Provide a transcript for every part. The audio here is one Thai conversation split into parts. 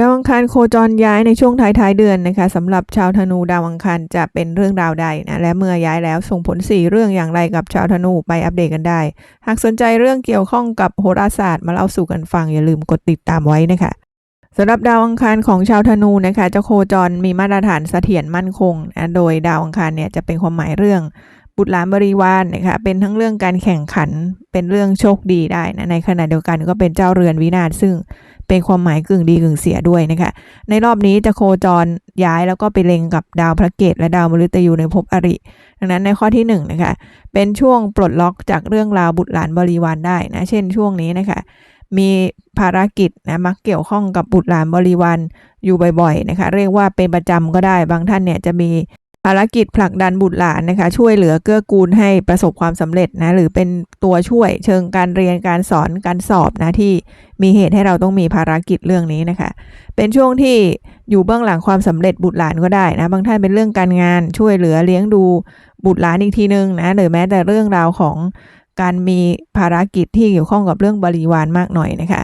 ดาวอังคารโคจรย้ายในช่วงท้ายๆเดือนนะคะสำหรับชาวธนูดาวอังคารจะเป็นเรื่องราวใดนะและเมื่อย้ายแล้วส่งผล4เรื่องอย่างไรกับชาวธนูไปอัปเดตกันได้ หากสนใจเรื่องเกี่ยวข้องกับโหราศาสตร์มาเล่าสู่กันฟังอย่าลืมกดติดตามไว้นะคะสำหรับดาวอังคารของชาวธนูนะคะจะโคจรมีมาตรฐานเสถียรมั่นคงนะโดยดาวอังคารเนี่ยจะเป็นความหมายเรื่องบุตรหลานบริวารนะคะเป็นทั้งเรื่องการแข่งขันเป็นเรื่องโชคดีได้นะในขณะเดียวกันก็เป็นเจ้าเรือนวินาศซึ่ง เป็นความหมายกึ่งดีกึ่งเสียด้วยนะคะ ในรอบนี้จะโคจรย้ายแล้วก็ไปเล็งกับดาวพระเกตและดาวมฤตยูในภพอริ ดังนั้นในข้อที่1นงนะคะ เป็นช่วงปลดล็อกจากเรื่องราวบุตรหลานบริวารได้นะ เช่นช่วงนี้นะคะมีภารกิจนะมักเกี่ยวข้องกับบุตรหลานบริวารอยู่บ่อยๆนะคะ เรียกว่าเป็นประจำก็ได้บางท่านเนี่ยจะมี ภารกิจผลักดันบุตรหลานนะคะ ช่วยเหลือเกื้อกูลให้ประสบความสำเร็จนะหรือเป็นตัวช่วยเชิงการเรียนการสอนการสอบนะที่มีเหตุให้เราต้องมีภารกิจเรื่องนี้นะคะ เป็นช่วงที่อยู่เบื้องหลังความสำเร็จบุตรหลานก็ได้นะบางท่านเป็นเรื่องการงานช่วยเหลือเลี้ยงดูบุตรหลานอีกทีนึงนะหรือแม้แต่เรื่องราวของการมีภารกิจที่เกี่ยวข้องกับเรื่องบริวารมากหน่อยนะคะ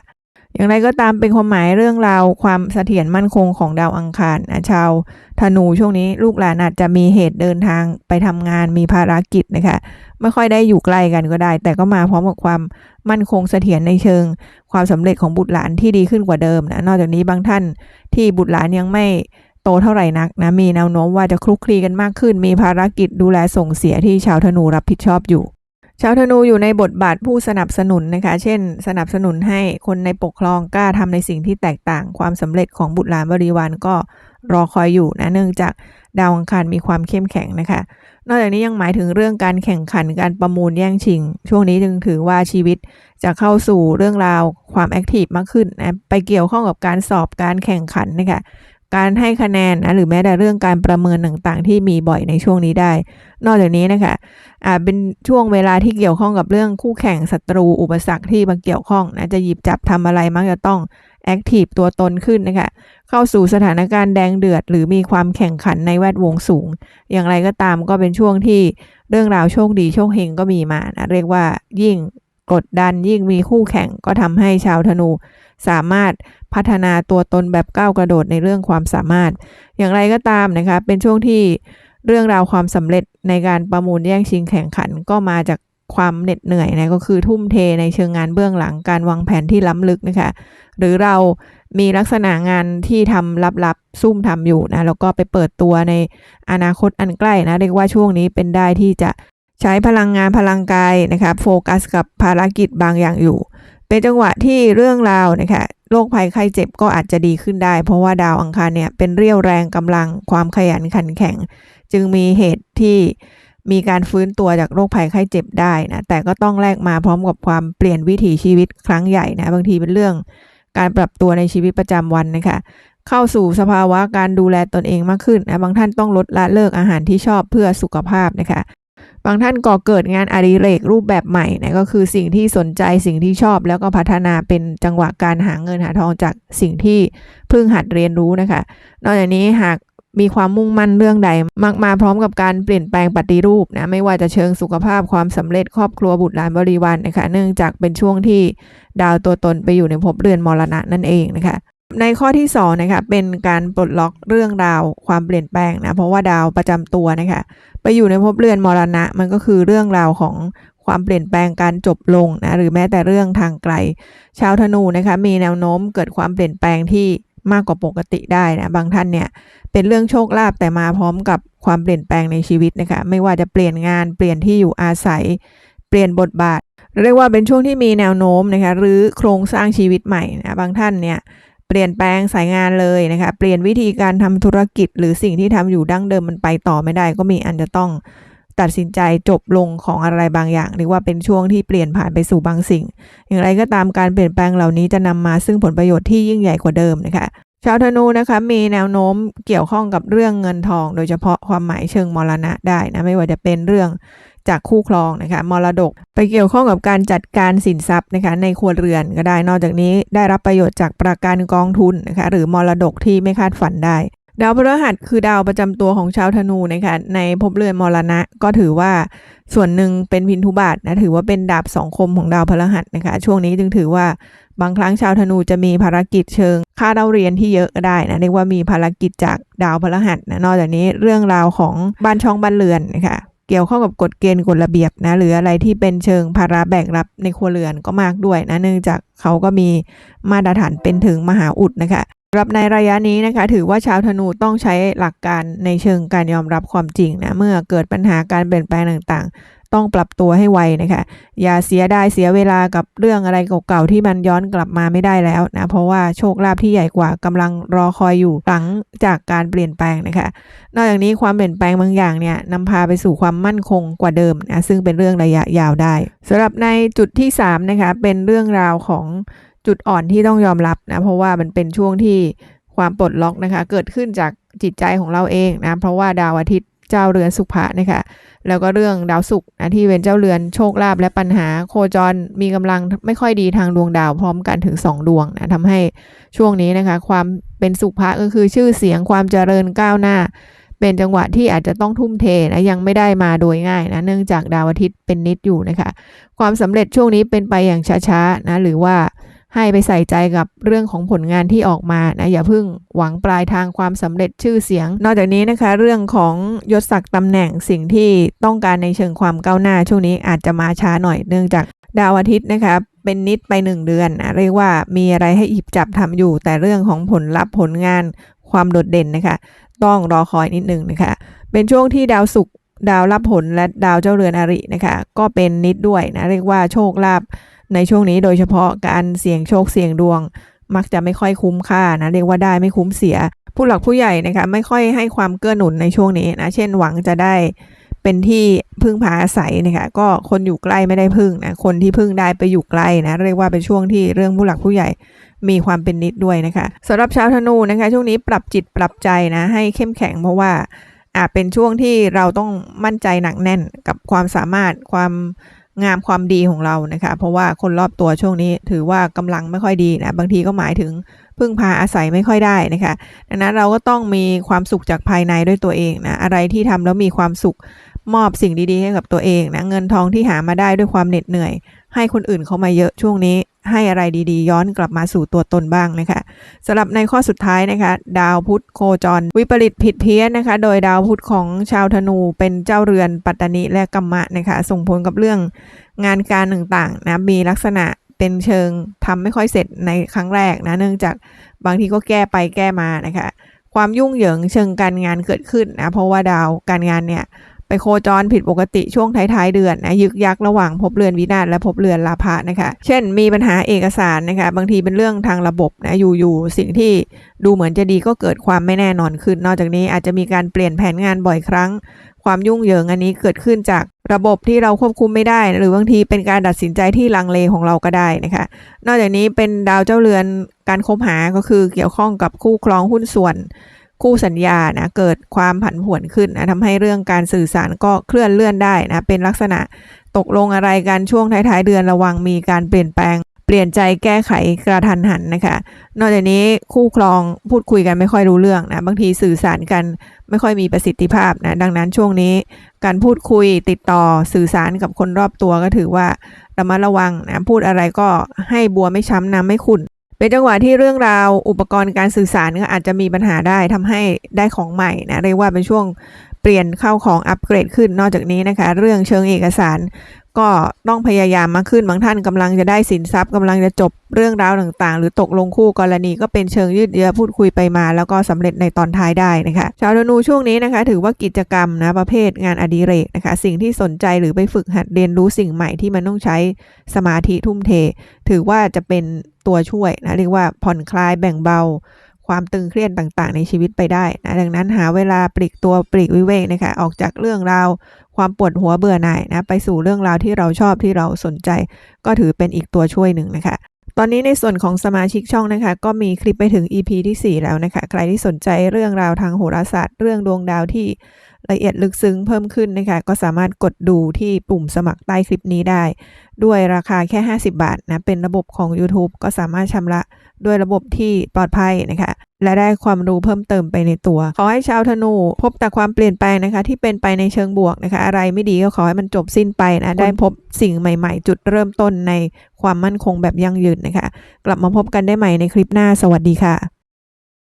อย่างไรก็ตามเป็นความหมายเรื่องราวความเสถียรมั่นคงของดาวอังคารชาวธนูช่วงนี้ลูกหลานอาจจะมีเหตุเดินทางไปทำงานมีภารกิจนะคะไม่ค่อยได้อยู่ใกล้กันก็ได้ แต่ก็มาพร้อมกับความมั่นคงเสถียรในเชิง ความสำเร็จของบุตรหลานที่ดีขึ้นกว่าเดิมนะนอกจากนี้บางท่านที่บุตรหลานยังไม่โตเท่าไหร่นักนะมีแนวโน้มว่าจะคลุกคลีกันมากขึ้น มีภารกิจดูแลส่งเสียที่ชาวธนูรับผิดชอบอยู่ ชาวธนูอยู่ในบทบาทผู้สนับสนุนนะคะ เช่น สนับสนุนให้คนในปกครองกล้าทำในสิ่งที่แตกต่าง ความสำเร็จของบุตรหลานบริวารก็รอคอยอยู่นะ เนื่องจากดาวอังคารมีความเข้มแข็งนะคะ นอกจากนี้ยังหมายถึงเรื่องการแข่งขันการประมูลแย่งชิง ช่วงนี้จึงถือว่าชีวิตจะเข้าสู่เรื่องราวความแอคทีฟมากขึ้นนะ ไปเกี่ยวข้องกับการสอบการแข่งขันนะคะ การให้คะแนนนะหรือแม้แต่เรื่องการประเมินต่างๆ ที่มีบ่อยในช่วงนี้ได้ นอกจากนี้นะคะอาจเป็นช่วงเวลาที่เกี่ยวข้องกับเรื่องคู่แข่งศัตรูอุปสรรคที่มาเกี่ยวข้องนะจะหยิบจับทำอะไรมักจะต้องแอคทีฟตัวตนขึ้นนะคะเข้าสู่สถานการณ์แดงเดือด หรือมีความแข่งขันในแวดวงสูง อย่างไรก็ตามก็เป็นช่วงที่เรื่องราวโชคดีโชคเฮงก็มีมานะเรียกว่ายิ่งกดดันยิ่งมีคู่แข่งก็ทำให้ชาวธนูสามารถ พัฒนาตัวตนแบบก้าวกระโดดในเรื่องความสามารถ อย่างไรก็ตามนะคะ เป็นช่วงที่เรื่องราวความสำเร็จในการประมูลแย่งชิงแข่งขันก็มาจากความเหน็ดเหนื่อยนะก็คือทุ่มเทในเชิงงานเบื้องหลังการวางแผนที่ล้ำลึกนะคะ หรือเรามีลักษณะงานที่ทำลับๆ ซุ่มทำอยู่นะแล้วก็ไปเปิดตัวในอนาคตอันใกล้นะเรียกว่าช่วงนี้เป็นได้ที่จะใช้พลังงานพลังกายนะคะโฟกัสกับภารกิจบางอย่างอยู่ เป็นจังหวะที่เรื่องราวนะคะ โรคภัยไข้เจ็บก็อาจจะดีขึ้นได้ เพราะว่าดาวอังคารเนี่ยเป็นเรี่ยวแรงกำลังความขยันขันแข็ง จึงมีเหตุที่มีการฟื้นตัวจากโรคภัยไข้เจ็บได้นะแต่ก็ต้องแลกมาพร้อมกับความเปลี่ยนวิถีชีวิตครั้งใหญ่นะบางทีเป็นเรื่องการปรับตัวในชีวิตประจำวันนะคะเข้าสู่สภาวะการดูแลตนเองมากขึ้นนะบางท่านต้องลดละเลิกอาหารที่ชอบเพื่อสุขภาพนะคะ บางท่านก่อเกิดงานอดิเรกรูปแบบใหม่นะก็คือสิ่งที่สนใจสิ่งที่ชอบ แล้วก็พัฒนาเป็นจังหวะการหาเงินหาทองจากสิ่งที่เพิ่งหัดเรียนรู้นะคะ นอกจากนี้หากมีความมุ่งมั่นเรื่องใดมักมาพร้อมกับการเปลี่ยนแปลงปฏิรูปนะไม่ว่าจะเชิงสุขภาพความสำเร็จครอบครัวบุตรหลานบริวารนนะคะ เนื่องจากเป็นช่วงที่ดาวตัวตนไปอยู่ในภพเรือนมรณะนั่นเองนะคะ ในข้อที่2นะคะเป็นการปลดล็อกเรื่องราวความเปลี่ยนแปลงนะเพราะว่าดาวประจำตัวนะคะไปอยู่ในภพเรือนมรณะ มันก็คือเรื่องราวของความเปลี่ยนแปลงการจบลงนะหรือแม้แต่เรื่องทางไกล ชาวธนูนะคะมีแนวโน้มเกิดความเปลี่ยนแปลงที่มากกว่าปกติได้นะบางท่านเนี่ยเป็นเรื่องโชคลาภแต่มาพร้อมกับความเปลี่ยนแปลงในชีวิตนะคะไม่ว่าจะเปลี่ยนงานเปลี่ยนที่อยู่อาศัย เปลี่ยนบทบาท เรียกว่าเป็นช่วงที่มีแนวโน้มนะคะหรือโครงสร้างชีวิตใหม่นะบางท่านเนี่ย เปลี่ยนแปลงสายงานเลยนะคะ เปลี่ยนวิธีการทำธุรกิจ หรือสิ่งที่ทำอยู่ดั้งเดิมมันไปต่อไม่ได้ ก็มีอันจะต้องตัดสินใจจบลงของอะไรบางอย่างเรียกว่าเป็นช่วงที่เปลี่ยนผ่านไปสู่บางสิ่ง อย่างไรก็ตามการเปลี่ยนแปลงเหล่านี้จะนำมาซึ่งผลประโยชน์ที่ยิ่งใหญ่กว่าเดิมนะคะชาวธนูนะคะมีแนวโน้มเกี่ยวข้องกับเรื่องเงินทอง โดยเฉพาะความหมายเชิงมรณะได้นะไม่ว่าจะเป็นเรื่อง จากคู่ครองนะคะมรดก ไปเกี่ยวข้องกับการจัดการสินทรัพย์นะคะในครัวเรือนก็ได้ นอกจากนี้ได้รับประโยชน์จากประกันกองทุนนะคะหรือมรดกที่ไม่คาดฝันได้ ดาวพฤหัสคือดาวประจำตัวของชาวธนูนะคะในภพเรือนมรณะก็ถือว่าส่วนหนึ่งเป็นพินทุบาทนะถือว่าเป็นดาบสองคมของดาวพฤหัสนะคะช่วงนี้จึงถือว่าบางครั้งชาวธนูจะมีภารกิจเชิง ค่าเล่าเรียนที่เยอะก็ได้นะเรียกว่ามีภารกิจจากดาวพฤหัสนะนอกจากนี้เรื่องราวของบ้านช่องบ้านเรือนนะคะ เกี่ยวข้องกับกฎเกณฑ์กฎระเบียบนะหรืออะไรที่เป็นเชิงภาระแบกรับในครัวเรือนก็มากด้วยนะเนื่องจากเขาก็มีมาตรฐานเป็นถึงมหาอุดนะคะสำหรับในระยะนี้นะคะ ถือว่าชาวธนูต้องใช้หลักการในเชิงการยอมรับความจริงนะเมื่อเกิดปัญหาการเปลี่ยนแปลงต่าง ต้องปรับตัวให้ไวนะคะ อย่าเสียได้เสียเวลากับเรื่องอะไรเก่าๆที่มันย้อนกลับมาไม่ได้แล้วนะ เพราะว่าโชคลาภที่ใหญ่กว่ากำลังรอคอยอยู่หลังจากการเปลี่ยนแปลงนะคะ นอกจากนี้ความเปลี่ยนแปลงบางอย่างเนี่ยนำพาไปสู่ความมั่นคงกว่าเดิมนะซึ่งเป็นเรื่องระยะยาวได้สำหรับในจุดที่3นะคะเป็นเรื่องราวของจุดอ่อนที่ต้องยอมรับนะเพราะว่ามันเป็นช่วงที่ความปลดล็อกนะคะ เกิดขึ้นจากจิตใจของเราเองนะเพราะว่าดาวอาทิตย์ เจ้าเรือนสุภะนะคะแล้วก็เรื่องดาวศุกร์นะที่เป็นเจ้าเรือนโชคลาภและปัญหาโคจรมีกำลังไม่ค่อยดีทางดวงดาวพร้อมกันถึง 2 ดวงนะทำให้ช่วงนี้นะคะ ความเป็นสุภะก็คือชื่อเสียงความเจริญก้าวหน้า เป็นจังหวะที่อาจจะต้องทุ่มเทนะยังไม่ได้มาโดยง่ายนะเนื่องจากดาวอาทิตย์เป็นนิดอยู่นะคะ ความสำเร็จช่วงนี้เป็นไปอย่างช้าๆนะหรือว่า ให้ไปใส่ใจกับเรื่องของผลงานที่ออกมานะอย่าเพิ่งหวังปลายทางความสำเร็จชื่อเสียง นอกจากนี้นะคะ เรื่องของยศศักดิ์ตำแหน่งสิ่งที่ต้องการในเชิงความก้าวหน้าช่วงนี้อาจจะมาช้าหน่อยเนื่องจากดาวอาทิตย์นะคะเป็นนิดไปหนึ่งเดือนนะเรียกว่ามีอะไรให้หยิบจับทำอยู่ แต่เรื่องของผลลัพธ์ผลงานความโดดเด่นนะคะ ต้องรอคอยนิดหนึ่งนะคะ เป็นช่วงที่ดาวศุกร์ดาวรับผลและดาวเจ้าเรือนอรินะคะ ก็เป็นนิดด้วยนะเรียกว่าโชคลาภ ในช่วงนี้โดยเฉพาะการเสี่ยงโชคเสี่ยงดวง มักจะไม่ค่อยคุ้มค่านะเรียกว่าได้ไม่คุ้มเสีย ผู้หลักผู้ใหญ่นะคะไม่ค่อยให้ความเกื้อหนุนในช่วงนี้นะเช่นหวังจะได้เป็นที่พึ่งพาอาศัยนะคะก็คนอยู่ใกล้ไม่ได้พึ่งนะคนที่พึ่งได้ไปอยู่ไกลนะเรียกว่าเป็นช่วงที่เรื่องผู้หลักผู้ใหญ่มีความเป็นนิดด้วยนะคะสำหรับชาวธนูนะคะ ช่วงนี้ปรับจิตปรับใจนะให้เข้มแข็งเพราะว่าอาจเป็นช่วงที่เราต้องมั่นใจหนักแน่นกับความสามารถความ งามความดีของเรานะคะ เพราะว่าคนรอบตัวช่วงนี้ถือว่ากำลังไม่ค่อยดีนะ บางทีก็หมายถึงพึ่งพาอาศัยไม่ค่อยได้นะคะดังนั้นเราก็ต้องมีความสุขจากภายในด้วยตัวเองนะอะไรที่ทำแล้วมีความสุขมอบสิ่งดีๆให้กับตัวเองนะเงินทองที่หามาได้ด้วยความเหน็ดเหนื่อย ให้คนอื่นเขามาเยอะช่วงนี้ ให้อะไรดีๆ ย้อนกลับมาสู่ตัวตนบ้างนะคะสำหรับในข้อสุดท้ายนะคะ ดาวพุธโคจร วิปริตผิดเพี้ยนนะคะ โดยดาวพุธของชาวธนูเป็นเจ้าเรือนปัตตานีและกัมมะนะคะ ส่งผลกับเรื่องงานการต่างๆนะมีลักษณะเป็นเชิงทำไม่ค่อยเสร็จในครั้งแรกนะเนื่องจากบางทีก็แก้ไปแก้มานะคะ ความยุ่งเหยิงเชิงการงานเกิดขึ้นนะเพราะว่าดาวการงานเนี่ย ไปโคจรผิดปกติช่วงท้ายๆเดือนนะยึกยักระหว่างภพเรือนวินาศและภพเรือนลาภะนะคะ เช่น มีปัญหาเอกสารนะคะบางทีเป็นเรื่องทางระบบนะอยู่ๆสิ่งที่ดูเหมือนจะดีก็เกิดความไม่แน่นอนขึ้น นอกจากนี้อาจจะมีการเปลี่ยนแผนงานบ่อยครั้ง ความยุ่งเหยิงอันนี้เกิดขึ้นจากระบบที่เราควบคุมไม่ได้ หรือบางทีเป็นการตัดสินใจที่ลังเลของเราก็ได้นะคะ นอกจากนี้เป็นดาวเจ้าเรือนการคบหาก็คือเกี่ยวข้องกับคู่ครองหุ้นส่วน คู่สัญญานะเกิดความผันผวนขึ้นนะทำให้เรื่องการสื่อสารก็เคลื่อนเลื่อนได้นะเป็นลักษณะตกลงอะไรกันช่วงท้ายๆเดือนระวังมีการเปลี่ยนแปลงเปลี่ยนใจแก้ไขกระทันหันนะคะ นอกจากนี้คู่ครองพูดคุยกันไม่ค่อยรู้เรื่องนะบางทีสื่อสารกันไม่ค่อยมีประสิทธิภาพนะดังนั้นช่วงนี้การพูดคุยติดต่อสื่อสารกับคนรอบตัวก็ถือว่าระมัดระวังนะพูดอะไรก็ให้บัวไม่ช้ำน้ำไม่ขุ่น เป็นจังหวะที่เรื่องราวอุปกรณ์การสื่อสารก็อาจจะมีปัญหาได้ทำให้ได้ของใหม่นะเรียกว่าเป็นช่วง เปลี่ยนเข้าของอัปเกรดขึ้นนอกจากนี้นะคะ เรื่องเชิงเอกสาร ก็ต้องพยายามมากขึ้นบางท่านกำลังจะได้สินทรัพย์กำลังจะจบเรื่องราวต่างๆ หรือตกลงคู่กรณีก็เป็นเชิงยืดเยื้อพูดคุยไปมา แล้วก็สำเร็จในตอนท้ายได้นะคะ ชาวธนูช่วงนี้นะคะ ถือว่ากิจกรรมนะประเภทงานอดิเรกนะคะ สิ่งที่สนใจหรือไปฝึกหัดเรียนรู้สิ่งใหม่ที่มันต้องใช้สมาธิทุ่มเท ถือว่าจะเป็นตัวช่วยนะเรียกว่าผ่อนคลายแบ่งเบา ความตึงเครียดต่างๆ ในชีวิตไปได้นะดังนั้นหาเวลาปลีกตัวปลีกวิเวกนะคะออกจากเรื่องราว ความปวดหัวเบื่อหน่ายนะไปสู่เรื่องราวที่เราชอบที่เราสนใจ ก็ถือเป็นอีกตัวช่วยหนึ่งนะคะตอนนี้ในส่วนของสมาชิกช่องนะคะ ก็มีคลิปไปถึง EP ที่ 4 แล้วนะคะ ใครที่สนใจเรื่องราวทางโหราศาสตร์ เรื่องดวงดาวที่ ละเอียดลึกซึ้งเพิ่มขึ้นนะคะก็สามารถกดดูที่ปุ่มสมัครใต้คลิปนี้ได้ ด้วยราคาแค่ 50 บาทนะเป็นระบบของ YouTube ก็สามารถชำระด้วยระบบที่ปลอดภัยนะคะและได้ความรู้เพิ่มเติมไปในตัว ขอให้ชาวธนู พบแต่ความเปลี่ยนแปลงนะคะ ที่เป็นไปในเชิงบวกนะคะ อะไรไม่ดีก็ขอให้มันจบสิ้นไปนะ ได้พบสิ่งใหม่ๆ จุดเริ่มต้นในความมั่นคงแบบยั่งยืนนะคะ กลับมาพบกันได้ใหม่ในคลิปหน้าสวัสดีค่ะ